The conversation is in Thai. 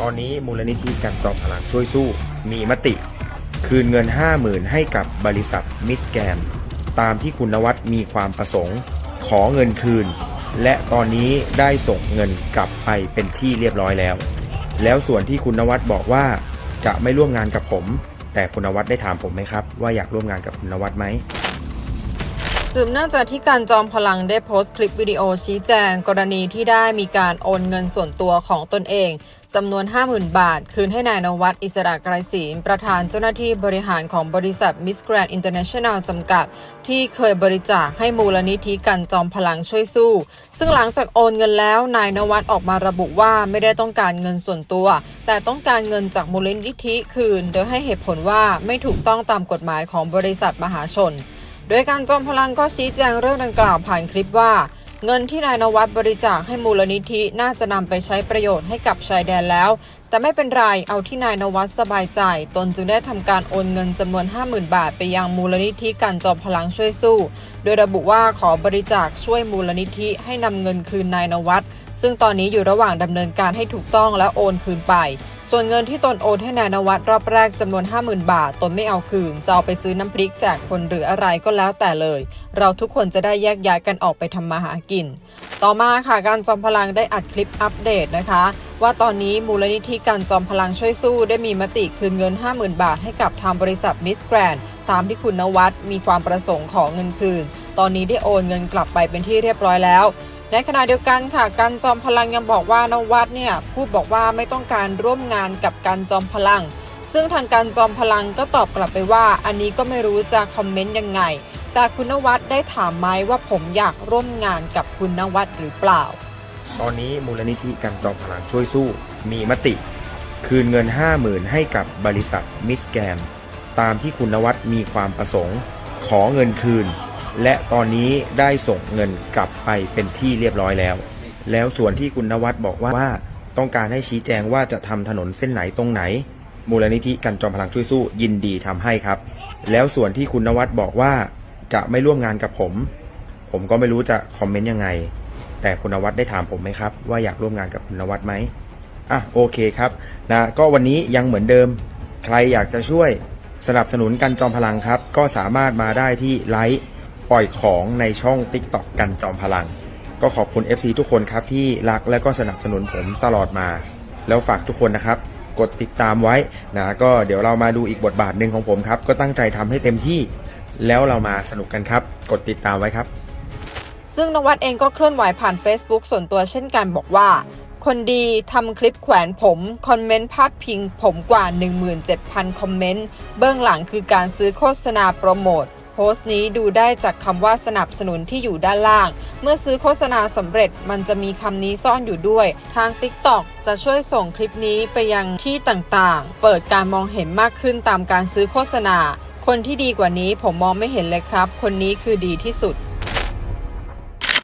ตอนนี้มูลนิธิกันจอมพลังช่วยสู้มีมติ คืนเงิน 50,000 ให้กับบริษัทมิสแกนตามที่คุณนวัดมีความประสงค์ ขอเงินคืน และตอนนี้ได้ส่งเงินกลับไปเป็นที่เรียบร้อยแล้ว แล้วส่วนที่คุณนวัดบอกว่าจะไม่ร่วมงานกับผม แต่คุณนวัดได้ถามผมไหมครับ ว่าอยากร่วมงานกับคุณนวัดไหม สืบเนื่องจากที่การจอมพลังได้โพสต์คลิปวิดีโอชี้แจง กรณีที่ได้มีการโอนเงินส่วนตัวของตนเองจำนวน 50,000 บาท คืนให้นายนวัดอิสระไกรศีลประธานเจ้าหน้าที่บริหารของบริษัท Miss Grand International จำกัด ที่เคยบริจาคให้มูลนิธิกันจอมพลังช่วยสู้ ซึ่งหลังจากโอนเงินแล้วนายนวัดออกมาระบุว่าไม่ได้ต้องการเงินส่วนตัว แต่ต้องการเงินจากมูลนิธิคืน โดยให้เหตุผลว่าไม่ถูกต้องตามกฎหมายของบริษัทมหาชน โดยการจอมพลังก็ชี้แจงเรื่องดังกล่าวผ่านคลิปว่า เงินที่นายนวัดบริจาคให้มูลนิธิน่าจะนำไปใช้ประโยชน์ให้กับชายแดนแล้ว แต่ไม่เป็นไรเอาที่นายนวัดสบายใจ ตนจึงได้ทำการโอนเงินจำนวน 50,000 บาท ไปยังมูลนิธิการจอมพลังช่วยสู้ โดยระบุว่าขอบริจาคช่วยมูลนิธิให้นำเงินคืนนายนวัดซึ่งตอนนี้อยู่ระหว่างดำเนินการให้ถูกต้องและโอนคืนไป ส่วนเงินที่ตนโอนให้นายนวัดรอบแรกจำนวน 50,000 บาท ตนไม่เอาคืน จะเอาไปซื้อน้ำพริกแจกคนหรืออะไรก็แล้วแต่เลย เราทุกคนจะได้แยกย้ายกันออกไปทำมาหากิน ต่อมาค่ะการจอมพลังได้อัดคลิปอัปเดตนะคะ ว่าตอนนี้มูลนิธิการจอมพลังช่วยสู้ได้มีมติคืนเงิน 50,000 บาทให้กับทางบริษัทมิสแกรนตามที่คุณนวัดมีความประสงค์ขอเงินคืน ตอนนี้ได้โอนเงินกลับไปเป็นที่เรียบร้อยแล้ว ในขณะเดียวกันค่ะการจอมพลังยังบอกว่านวัดเนี่ยพูดบอกว่าไม่ต้องการร่วมงานกับการจอมพลัง ซึ่งทางการจอมพลังก็ตอบกลับไปว่า อันนี้ก็ไม่รู้จะคอมเมนต์ยังไง แต่คุณนวัดได้ถามไหมว่าผมอยากร่วมงานกับคุณนวัดหรือเปล่า ตอนนี้มูลนิธิกันจอมพลังช่วยสู้มีมติ คืนเงิน 50,000 ให้กับบริษัทมิสแกนตามที่คุณนวัดมีความประสงค์ ขอเงินคืน และตอนนี้ได้ส่งเงินกลับไปเป็นที่เรียบร้อยแล้ว แล้วส่วนที่คุณนวัดบอกว่าว่าต้องการให้ชี้แจงว่าจะทำถนนเส้นไหนตรงไหน มูลนิธิกันจอมพลังช่วยสู้ยินดีทำให้ครับ แล้วส่วนที่คุณนวัดบอกว่าจะไม่ร่วมงานกับผม ผมก็ไม่รู้จะคอมเมนต์ยังไง แต่คุณนวัดได้ถามผมไหมครับ ว่าอยากร่วมงานกับคุณนวัดไหมอะโอเคครับนะก็วันนี้ยังเหมือนเดิม ใครอยากจะช่วยสนับสนุนกันจอมพลังครับ ก็สามารถมาได้ที่ไลฟ์ ปล่อยของในช่อง t ิ k t o k กันจอมพลัง ก็ขอบคุณ FC ทุกคนครับที่รักและก็สนับสนุนผมตลอดมา แล้วฝากทุกคนนะครับ กดติดตามไว้นะก็เดี๋ยวเรามาดูอีกบทบาทหนึ่งของผมครับ ก็ตั้งใจทำให้เต็มที่ แล้วเรามาสนุกกันครับ กดติดตามไว้ครับ ซึ่งนวัดเองก็เคลื่อนไหวผ่าน Facebook ส่วนตัวเช่นกันบอกว่า คนดีทำคลิปแขวนผม คอมเมนต์พาดพิงผมกว่า 17,000 คอมเมนต์ เบื้องหลังคือการซื้อโฆษณาโปรโมท โพสต์นี้ดูได้จากคำว่าสนับสนุนที่อยู่ด้านล่าง เมื่อซื้อโฆษณาสำเร็จมันจะมีคำนี้ซ่อนอยู่ด้วย ทาง TikTok จะช่วยส่งคลิปนี้ไปยังที่ต่างๆ เปิดการมองเห็นมากขึ้นตามการซื้อโฆษณา คนที่ดีกว่านี้ผมมองไม่เห็นเลยครับ คนนี้คือดีที่สุด